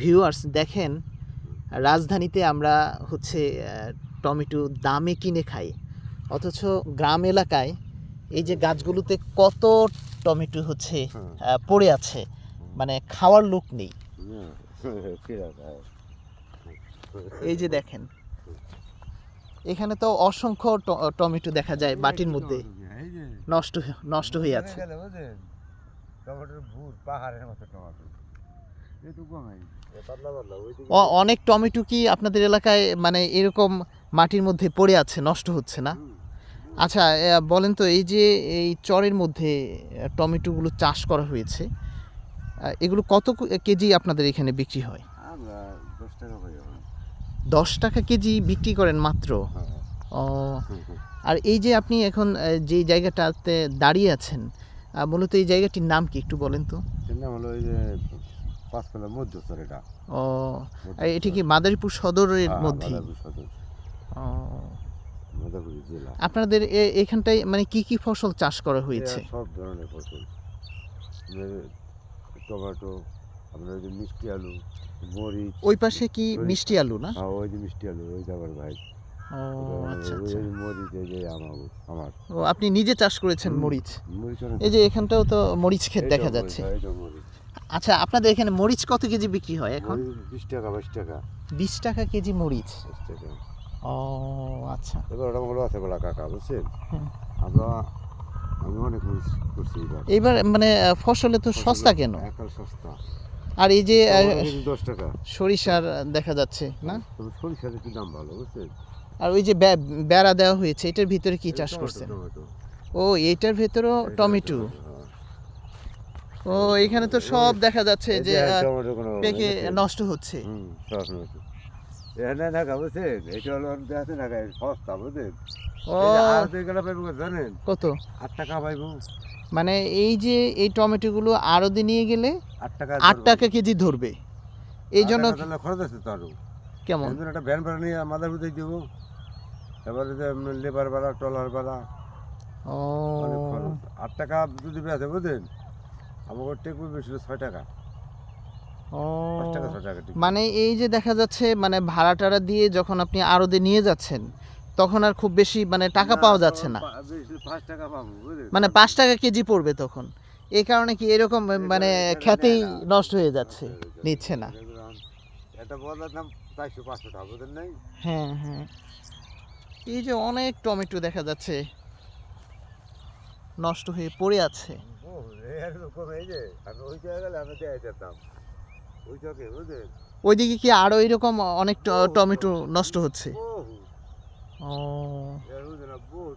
Viewers দেখেন রাজধানীতে আমরা হচ্ছে টমেটো দামে কিনে খাই। অথচ গ্রাম এলাকায় এই যে গাছগুলোতে কত টমেটো হচ্ছে পড়ে আছে মানে খাওয়ার লোক নেই। এই যে দেখেন এখানে তো অসংখ্য টমেটো দেখা যায় বাটির মধ্যে। নষ্ট নষ্ট হয়ে আছে। টমেটোর ভুর পাহাড়ের মতো টমেটো। অনেক টমেটো কি আপনাদের এলাকায় মানে এরকম মাটির মধ্যে পড়ে আছে নষ্ট হচ্ছে না? আচ্ছা বলেন তো এই যে এই চরের মধ্যে টমেটোগুলো চাষ করা হয়েছে এগুলো কত কেজি আপনাদের এখানে বিক্রি হয়? দশ টাকা কেজি বিক্রি করেন মাত্র? হ্যাঁ। ও আর এই যে আপনি এখন যে জায়গাটাতে দাঁড়িয়ে আছেন মূলত এই জায়গাটির নাম কি একটু বলেন তো? নাম হলো ওই যে পাঁচতলা মধ্যস্থর এটা। ও এটি কি মাদারীপুর সদরের হ্যাঁ, মধ্যে? জেলা। আপনাদের এখানটায় মানে কি কি ফসল চাষ করা হয়েছে? সব ধরনের ফসল। টমেটো আপনার যে মিষ্টি আলু মরিচ ওই পাশে কি মিষ্টি আলু না? হ্যাঁ ওই যে মিষ্টি আলু ওই যাবার ভাই। ও ও আপনি নিজে চাষ করেছেন মরিচ? এই যে এখানটাও তো মরিচ ক্ষেত দেখা যাচ্ছে। হ্যাঁ। আচ্ছা আপনাদের এখানে মরিচ কত কেজি বিক্রি হয় এখন? বিশ টাকা বাইশ টাকা। বিশ টাকা কেজি মরিচ? টাকা। ও আচ্ছা। এবার ওটা হলো আছে বলা কাকা বুঝছেন? আমরা আমি অনেক করছি এবার। মানে ফসলে তো সস্তা কেন? একাল সস্তা। আর এই যে দশ টাকা। সরিষার দেখা যাচ্ছে না? সরিষার একটু দাম ভালো বুঝছেন? আর ওই যে বেড়া দেওয়া হয়েছে এটার ভিতরে কি চাষ করছেন? ও এইটার ভেতরেও টমেটো। হ্যাঁ। ও এখানে তো সব দেখা যাচ্ছে যে পেকে নষ্ট হচ্ছে। এখানে বুঝছেন? এটা হলো আছে সস্তা বুঝছেন? কত? আট টাকা পাইবো। মানে এই যে এই টমেটোগুলো আরদে নিয়ে গেলে আট টাকা আট টাকা কেজি ধরবে। এই জন্য খরচ আছে তো আরও। কেমন? একটা ভ্যান ভাড়া নিয়ে মাদার বুঝে দেবো। যে লেবার ভাড়া টলার ভাড়া। ও। আট টাকা যদি আছে বুঝলেন আমাকে বেশি ছয় টাকা। মানে এই যে দেখা যাচ্ছে মানে ভাড়া টাড়া দিয়ে যখন আপনি আরদে নিয়ে যাচ্ছেন তখন আর খুব বেশি মানে টাকা পাওয়া যাচ্ছে না। মানে পাঁচ টাকা কেজি পড়বে তখন। এই কারণে কি এরকম মানে না। নষ্ট হয়ে যাচ্ছে নিচ্ছে না। হ্যাঁ হ্যাঁ। এই যে অনেক টমেটো দেখা যাচ্ছে নষ্ট হয়ে পড়ে আছে। ওইদিকে কি আরও এরকম অনেক টমেটো নষ্ট হচ্ছে? ও।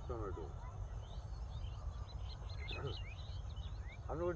টমেটো।